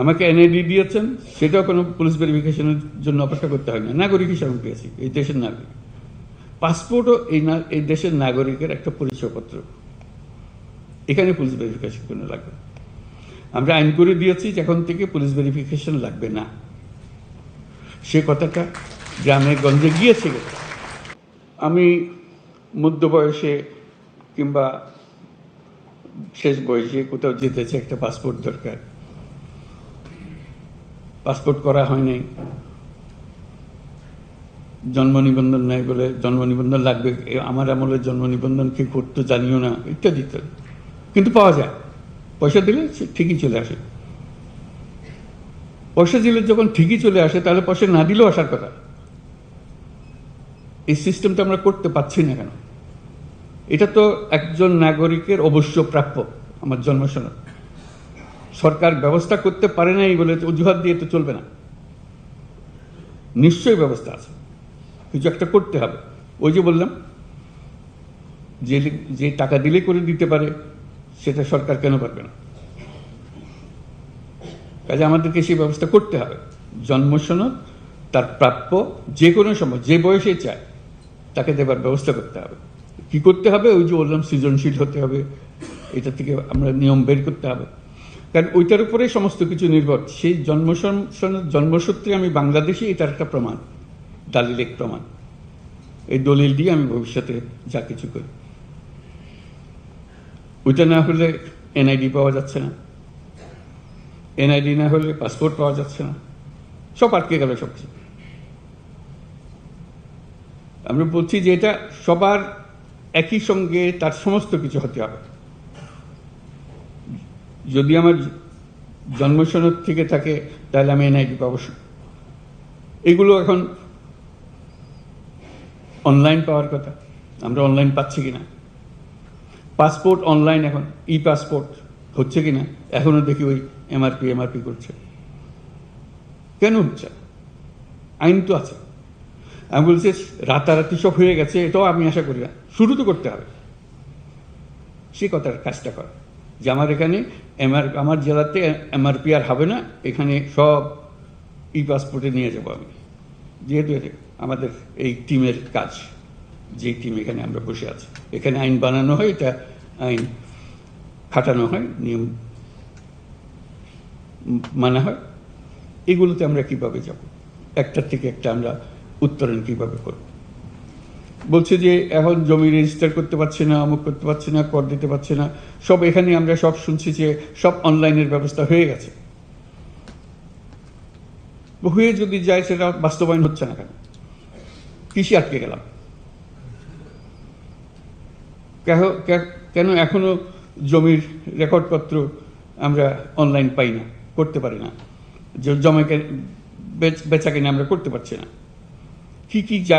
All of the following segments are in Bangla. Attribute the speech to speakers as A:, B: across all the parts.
A: আমাকে এনআইডি দিয়েছেন, সেটাও কোনো পুলিশ ভেরিফিকেশনের জন্য অপেক্ষা করতে হয় না। নাগরিক হিসাবে পেয়েছি, এই দেশের নাগরিক। পাসপোর্টও এই না, এই দেশের নাগরিকের একটা পরিচয়পত্র এখানে পুলিশ ভেরিফিকেশন কোনো লাগবে? আমরা আইন করে দিয়েছি এখন থেকে পুলিশ ভেরিফিকেশন লাগবে না। সে কথাটা গ্রামে গঞ্জে গিয়েছে আমি মধ্য বয়সে কিংবা শেষ বয়সে কোথাও যেতেছে একটা পাসপোর্ট দরকার। পাসপোর্ট করা হয় নাই জন্ম নিবন্ধন নাই বলে জন্ম নিবন্ধন লাগবে। আমার আমলে জন্ম নিবন্ধন কি করতো জানিও না, ইত্যাদি ইত্যাদি। কিন্তু পাওয়া যায়। পয়সা দিলে ঠিকই চলে আসে। পয়সা দিলে যখন ঠিকই চলে আসে, তাহলে পয়সা না দিলেও আসার কথা। এই সিস্টেমটা আমরা করতে পারছি না কেন? এটা তো একজন নাগরিকের অবশ্য প্রাপ্য আমার জন্মসনদ। সরকার ব্যবস্থা করতে পারে নাই বলে অজুহাত দিয়ে তো চলবে না। নিশ্চয়ই ব্যবস্থা আছে। কিছু একটা করতে হবে। ওই যে বললাম, যে যে টাকা দিলে করে দিতে পারে, সেটা সরকার কেন পারবে না? কাজে আমাদেরকে সেই ব্যবস্থা করতে হবে। জন্মসনদ তার প্রাপ্য যে কোনো সময়, যে বয়সে চায়, তাকে দেবার ব্যবস্থা করতে হবে। কি করতে হবে? ওই যে বললাম, সৃজনশীল হতে হবে। এটা থেকে আমরা নিয়ম বের করতে হবে। কারণ ওইটার উপরেই সমস্ত কিছু নির্ভর। সেই জন্ম জন্মসূত্রে আমি বাংলাদেশি, এটার একটা প্রমাণ দালিলিক প্রমাণ। এই দলিল দিয়ে আমি ভবিষ্যতে যা কিছু করি। ওইটা না হলে এনআইডি পাওয়া যাচ্ছে না। এনআইডি না হলে পাসপোর্ট পাওয়া যাচ্ছে না। সব আটকে গেল সব কিছু আমরা বলছি যে এটা সবার একই সঙ্গে তার সমস্ত কিছু হতে হবে। যদি আমার জন্মসনদ থেকে থাকে, তাহলে আমি এনআইডি পাবো। এগুলো এখন অনলাইন পাওয়ার কথা। আমরা অনলাইন পাচ্ছি কিনা? পাসপোর্ট অনলাইন এখন ই পাসপোর্ট হচ্ছে কিনা? এখনও দেখি ওই এমআরপি এমআরপি করছে। কেন হচ্ছে? আইন তো আছে। আমি বলছি, রাতারাতি সব হয়ে গেছে, এটাও আমি আশা করি না। শুরু তো করতে হবে। সে কথার কাজটা কর। যে আমার এখানে, এমআর, আমার জেলাতে এমআরপি আর হবে না, এখানে সব ই পাসপোর্টে নিয়ে যাব আমি। যেহেতু আমাদের এই টিমের কাজ যে টিম এখানে আমরা বসে আছি। এখানে আইন বানানো হয়, এটা আইন খাটানো হয়, নিয়ম মানা হয়। এগুলোতে আমরা কীভাবে যাব? একটার থেকে একটা আমরা উত্তরণ কীভাবে করব? বলছে যে এখন জমি রেজিস্টার করতে পারছে না অমুক করতে পারছে না, কর দিতে পারছে না। সব এখানে আমরা সব শুনছি যে সব অনলাইনের ব্যবস্থা হয়ে গেছে। হয়ে যদি যায় সেটা বাস্তবায়ন হচ্ছে না কেন? কৃষি আটকে গেলাম। কেন এখনও জমির রেকর্ডপত্র আমরা অনলাইন পাই না, করতে পারি না। জমাকে বেচা কিনে আমরা করতে পারছি না। কি কি যা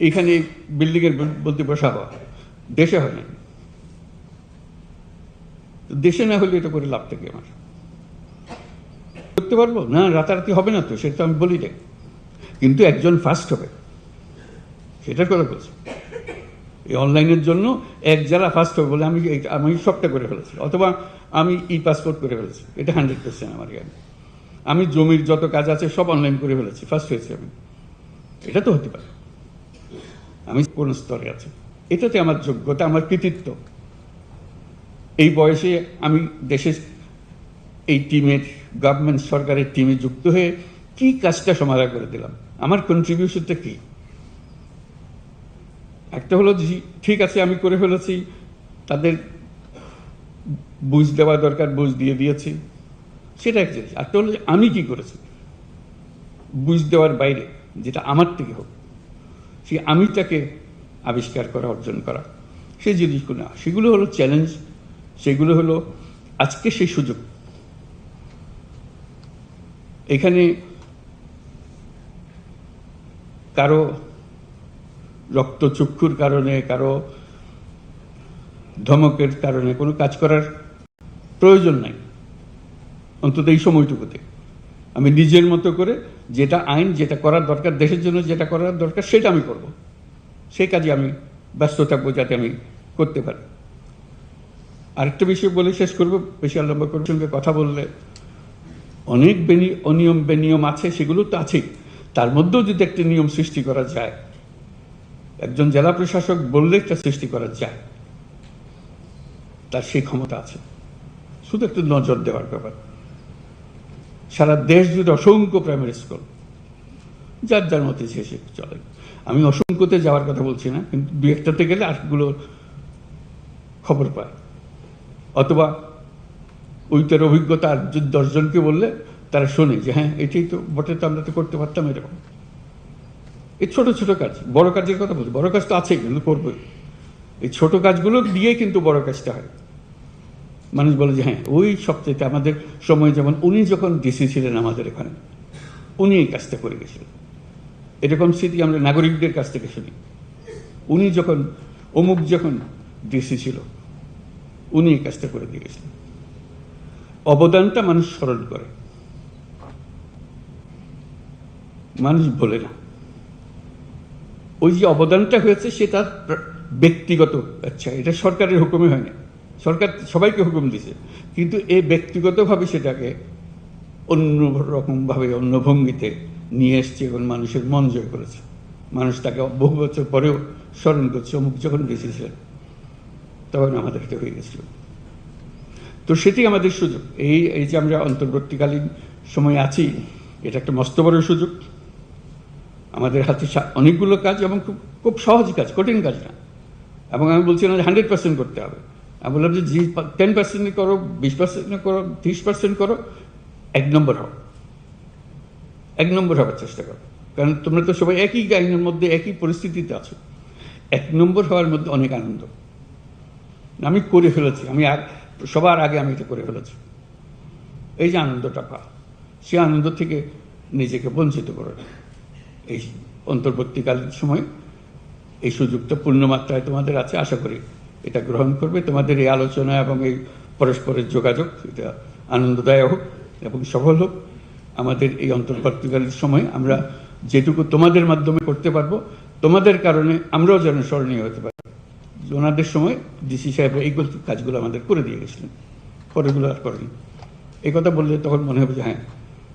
A: এখানে বিল্ডিংয়ের বলতে বসা হওয়া দেশে হয় না। দেশে না হলে এটা করে লাভ থাকে আমার। করতে পারব? না, রাতারাতি হবে না তো, সেটা আমি বলি না কিন্তু একজন ফার্স্ট হবে। সেটার কথা বলছি। এই অনলাইনের জন্য এক জেলা ফার্স্ট হবে বলে আমি আমি সবটা করে ফেলেছি। অথবা আমি ই পাসপোর্ট করে ফেলেছি। এটা হান্ড্রেড পার্সেন্ট আমার জ্ঞান। আমি জমির যত কাজ আছে সব অনলাইন করে ফেলেছি। ফার্স্ট হয়েছি আমি। এটা তো হতে পারে। আমি কোন স্তরে আছি। এটাতে আমার যোগ্যতা, আমার কৃতিত্ব। এই বয়সে আমি দেশের এই টিমের গভর্নমেন্ট সরকারের টিমে যুক্ত হয়ে কি কাজটা সমাধান করে দিলাম? আমার কন্ট্রিবিউশনটা কি? একটা হলো ঠিক আছে, আমি করে ফেলেছি, তাদের বুঝ দেওয়া দরকার, বুঝ দিয়ে দিয়েছি। সেটা এক জিনিস। একটা হলো আমি কি করেছি? বুঝ দেওয়ার বাইরে, যেটা আমার থেকে হোক। সেই আমিটাকে আবিষ্কার করা, অর্জন করা। সেই জিনিসগুলো, সেগুলো হলো চ্যালেঞ্জ সেগুলো হলো আজকে সেই সুযোগ। এখানে কারও রক্তচক্ষুর কারণে, কারও ধমকের কারণে কোনো কাজ করার প্রয়োজন নাই। অন্তত এই সময়টুকুতে। আমি নিজের মতো করে যেটা আইন, যেটা করার দরকার, দেশের জন্য যেটা করার দরকার, সেটা আমি করব। সেই কাজে আমি ব্যস্ত থাকব যাতে আমি করতে পারি। আরেকটা বিষয় বলে শেষ করব, বেশি আর লম্বা সঙ্গে কথা বললে অনেক বেনি, অনিয়ম বেনিয়ম আছে, সেগুলো তো আছেই। তার মধ্যেও যদি একটা নিয়ম সৃষ্টি করা যায়, একজন জেলা প্রশাসক বললে একটা সৃষ্টি করা যায়, তার সেই ক্ষমতা আছে। শুধু একটু নজর দেওয়ার ব্যাপার। সারা দেশ জুড়ে অসংখ্য প্রাইমারি স্কুল যার যার মতে সে সে চলে। আমি অসংখ্যতে যাওয়ার কথা বলছি না, কিন্তু দু একটাতে গেলে আরেকগুলো খবর পায় অথবা ওইটার অভিজ্ঞতা আর দশজনকে বললে তারা শোনে যে হ্যাঁ এটাই তো বটে, তো আমরা তো করতে পারতাম এরকম। এই ছোট ছোট কাজ, বড় কাজের কথা বলছি, বড় কাজ তো আছেই, কিন্তু করবোই। এই ছোট কাজগুলো দিয়েই কিন্তু বড় কাজটা হয়। মানুষ বলে যে হ্যাঁ ওই সবচেয়ে আমাদের সময় যেমন উনি যখন ডিসি ছিলেন আমাদের এখানে, উনি এই কাজটা করে গেছিলেন। এরকম স্মৃতি আমরা নাগরিকদের কাছ থেকে শুনি। উনি যখন, অমুক যখন ডিসি ছিল, উনি এই কাজটা করে দিয়ে গেছিলেন। অবদানটা মানুষ স্মরণ করে। মানুষ বলে না। ওই যে অবদানটা হয়েছে সেটা ব্যক্তিগত আচ্ছা এটা সরকারের হুকুমে হয় না সরকার সবাইকে হুকুম দিছে। কিন্তু এ ব্যক্তিগতভাবে সেটাকে অন্য রকমভাবে অন্য ভঙ্গিতে নিয়ে এসছে এবং মানুষের মন জয় করেছে। মানুষ তাকে বহু বছর পরেও স্মরণ করছে, অমুক যখন বেঁচেছিলেন তখন আমাদের এটা হয়ে গেছিল। তো সেটি আমাদের সুযোগ। এই এই যে আমরা অন্তর্বর্তীকালীন সময় আছি, এটা একটা মস্ত বড় সুযোগ। আমাদের হাতে অনেকগুলো কাজ এবং খুব খুব সহজ কাজ, কঠিন কাজ না। এবং আমি বলছি না হান্ড্রেড পার্সেন্ট করতে হবে। আমি বললাম যে জি টেন পার্সেন্ট করো, বিশ পার্সেন্ট করো, তিরিশ পার্সেন্ট করো, এক নম্বর হও। এক নম্বর হওয়ার চেষ্টা করো। কারণ তোমরা তো সবাই একই গাইনের মধ্যে, একই পরিস্থিতিতে আছো। এক নম্বর হওয়ার মধ্যে অনেক আনন্দ। আমি করে ফেলেছি। আমি সবার আগে আমি এটা করে ফেলেছি। এই যে আনন্দটা পা সে আনন্দ থেকে নিজেকে বঞ্চিত করে। এই অন্তর্বর্তীকালীন সময় এই সুযোগটা পূর্ণমাত্রায় তোমাদের আছে, আশা করি এটা গ্রহণ করবে। তোমাদের এই আলোচনা এবং এই পরস্পরের যোগাযোগ, এটা আনন্দদায়ক হোক এবং সফল হোক। আমাদের এই অন্তর্বর্তীকালীন সময় আমরা যেটুকু তোমাদের মাধ্যমে করতে পারব, তোমাদের কারণে আমরাও যেন স্মরণীয় হতে পারি। ওনাদের সময় ডিসি সাহেব এইগুলো কাজগুলো আমাদের করে দিয়ে গেছিলেন। পরেগুলো আর করেনি। এই কথা বললে তখন মনে হবে যে হ্যাঁ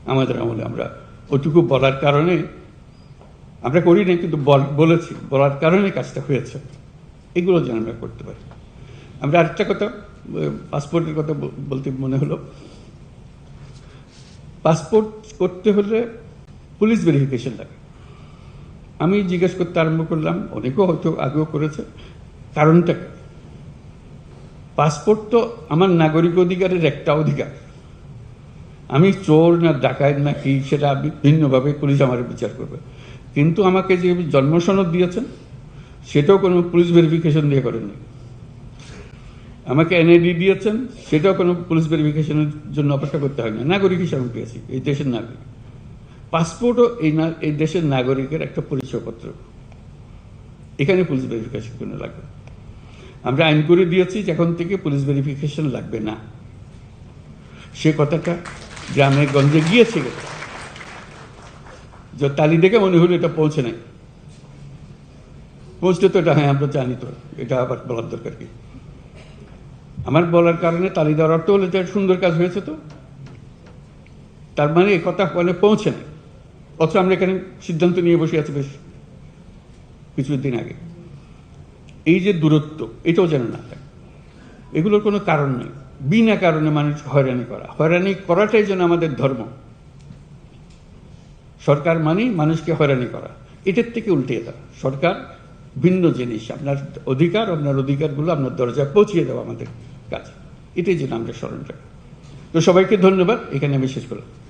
A: আমাদের আমলে আমরা ওটুকু বলার কারণে আমরা করি না কিন্তু বল- বলেছি। বলার কারণে কাজটা হয়েছে। এগুলো যেন আমরা করতে পারি। আমরা আরেকটা কথা পাসপোর্টের কথা বল- বলতে মনে হলো। পাসপোর্ট করতে হলে পুলিশ ভেরিফিকেশন লাগে। আমি জিজ্ঞেস করতে আরম্ভ করলাম, অনেকেও হয়তো আগেও করেছে। কারণটা পাসপোর্ট তো আমার নাগরিক অধিকারের একটা অধিকার। আমি চোর না ডাকাত না কি, সেটা ভিন্নভাবে পুলিশ আমার বিচার করবে। কিন্তু আমাকে যে জন্মসনদ দিয়েছেন সেটাও কোনো পুলিশ ভেরিফিকেশন দিয়ে করেনি আমাকে এনআইডি দিয়েছেন, সেটাও কোনো পুলিশ ভেরিফিকেশনের জন্য অপেক্ষা করতে হয় না। নাগরিক হিসাবে পেয়েছি, এই দেশের নাগরিক। পাসপোর্টও এই না, এই দেশের নাগরিকের একটা পরিচয়পত্র। এখানে পুলিশ ভেরিফিকেশন কোনো লাগবে আমরা আইন করে দিয়েছি এখন থেকে পুলিশ ভেরিফিকেশন লাগবে না। সে কথাটা গ্রামে গঞ্জে গিয়েছে যে তালি দেখে মনে হলো এটা পৌঁছে নাই। পৌঁছতে তো এটা হ্যাঁ আমরা জানি তো। এটা আবার বলার দরকার কি? আমার বলার কারণে তালি দেওয়ার অর্থ হলো যে সুন্দর কাজ হয়েছে তো। তার মানে এই কথা মানে পৌঁছে নেই। অথচ আমরা এখানে সিদ্ধান্ত নিয়ে বসে আছি বেশ কিছুদিন আগে। এই যে দূরত্ব, এটাও যেন না থাকে এগুলোর কোনো কারণ নেই। বিনা কারণে মানুষ হয়রানি করা। হয়রানি করাটাই যেন আমাদের ধর্ম। সরকার মানেই মানুষকে হয়রানি করা। এটার থেকে উল্টে দেওয়া। সরকার ভিন্ন জিনিস। আপনার অধিকার, আপনার অধিকারগুলো আপনার দরজায় পৌঁছিয়ে দেওয়া আমাদের কাজ। এটাই যেন আমরা স্মরণ রাখি। তো সবাইকে ধন্যবাদ। এখানে আমি শেষ করলাম।